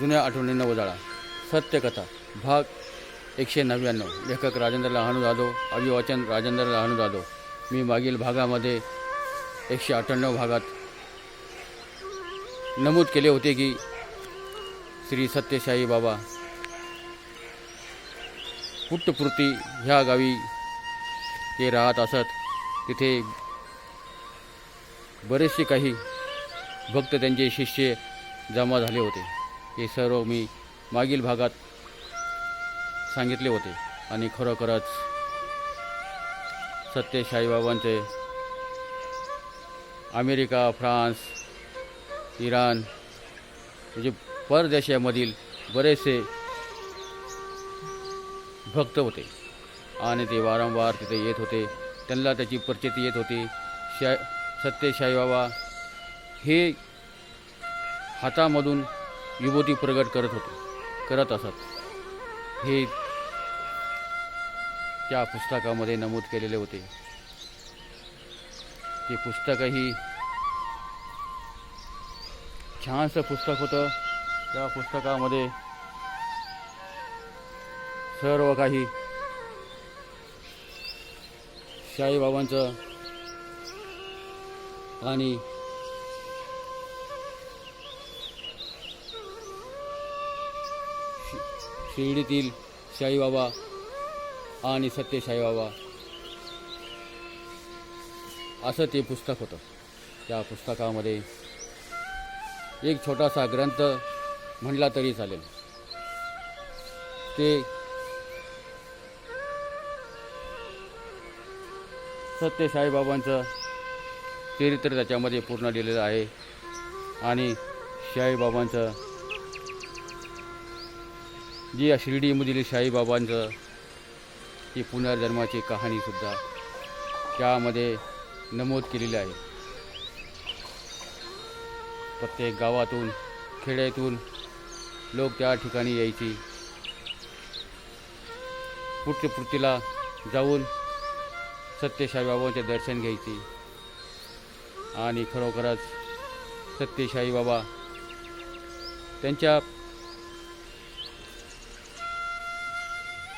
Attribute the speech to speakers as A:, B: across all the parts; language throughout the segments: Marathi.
A: जुन्या आठवणींना उजाळा सत्यकथा भाग एकशे नव्याण्णव. लेखक राजेंद्र लहानू जाधव अभिवाचन राजेंद्र लहानू जाधव. मी मागील भागामध्ये एकशे अठ्ठ्याण्णव भागात नमूद केले होते की श्री सत्यशाही बाबा पुट्टपूर्ती ह्या गावी ते राहत असत. तिथे बरेचसे काही भक्त त्यांचे शिष्य जमा झाले होते. हे सर्व मी मागील भागात सांगितले होते. आणि खरोखरच सत्य साईबाबांचे अमेरिका फ्रान्स इराण म्हणजे परदेशामधील बरेचसे भक्त होते. आणि ते वारंवार तिथे येत होते. त्यांना त्याची प्रचिती येत होती. शा सत्य साईबाबा हे हातामधून विभूती प्रगट करत होते. करत असत. हे त्या पुस्तकामध्ये नमूद केलेले होते. ते पुस्तकही छानसं पुस्तक होतं. त्या पुस्तकामध्ये सर्व काही साईबाबांचं आणि शिर्डीतील शाईबाबा आणि सत्य साईबाबा असं ते पुस्तक होतं. त्या पुस्तकामध्ये एक छोटासा ग्रंथ म्हणला तरी चालेल. ते सत्य साईबाबांचं चरित्र त्याच्यामध्ये पूर्ण लिहिलेलं आहे. आणि साईबाबांचं जी शिर्डीमधील शिर्डीमधील बाबांचं ती पुनर्जन्माची कहाणीसुद्धा त्यामध्ये नमूद केलेली आहे. प्रत्येक गावातून खेड्यातून लोक त्या ठिकाणी यायची. पुट्टपुर्तीला जाऊन सत्य बाबांचे दर्शन घ्यायची. आणि खरोखरच सत्यशाही बाबा त्यांच्या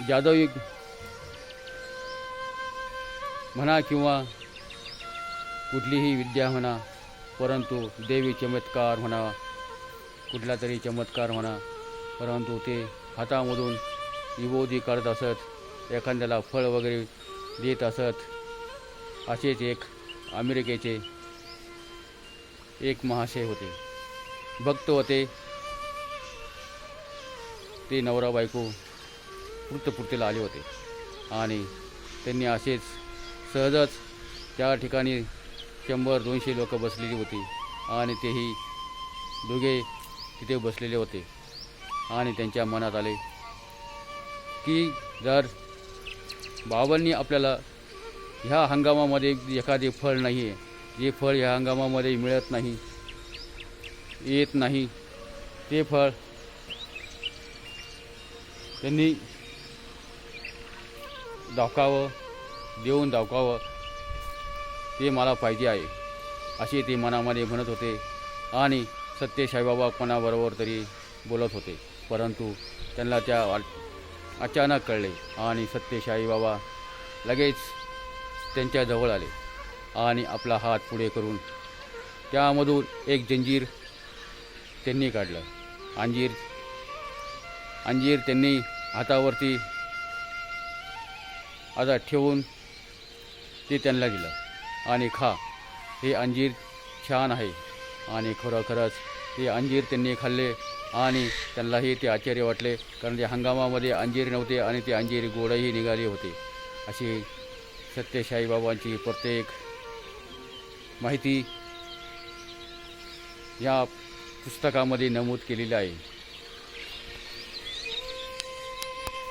A: जादविक म्हणा किंवा कुठलीही विद्या म्हणा परंतु देवी चमत्कार म्हणा कुठला तरी चमत्कार म्हणा परंतु ते हातामधून विबोधी काढत असत एखाद्याला फळ वगैरे देत असत असेच एक अमेरिकेचे एक महाशय होते. भक्त होते. ते नवरा बायको वृत्तपूर्तीला आले होते. आणि त्यांनी असेच सहजच त्या ठिकाणी शंभर दोनशे लोक बसलेली होती. आणि तेही दोघे तिथे बसलेले होते. आणि त्यांच्या मनात आले की जर बाबांनी आपल्याला ह्या हंगामामध्ये एखादे फळ नाही आहे जे फळ ह्या हंगामामध्ये मिळत नाही येत नाही ते फळ त्यांनी दाखवावं देऊन दाखवावं ते मला पाहिजे आहे असे ते मनामध्ये म्हणत होते आणि सत्य साईबाबा कोणाबरोबर तरी बोलत होते. परंतु त्यांना त्या अचानक कळले आणि सत्य साईबाबा लगेच त्यांच्याजवळ आले आणि आपला हात पुढे करून त्यामधून एक जंजीर त्यांनी काढलं. अंजीर अंजीर त्यांनी हातावरती आता ठेवून ते त्यांना दिलं. आणि खा हे अंजीर छान आहे. आणि खरोखरच ते अंजीर त्यांनी खाल्ले आणि त्यांनाही ते आश्चर्य वाटले कारण ते हंगामामध्ये अंजीर नव्हते आणि ते अंजीर गोडही निघाले होते. अशी सत्यशाही बाबांची प्रत्येक माहिती या पुस्तकामध्ये नमूद केलेली आहे.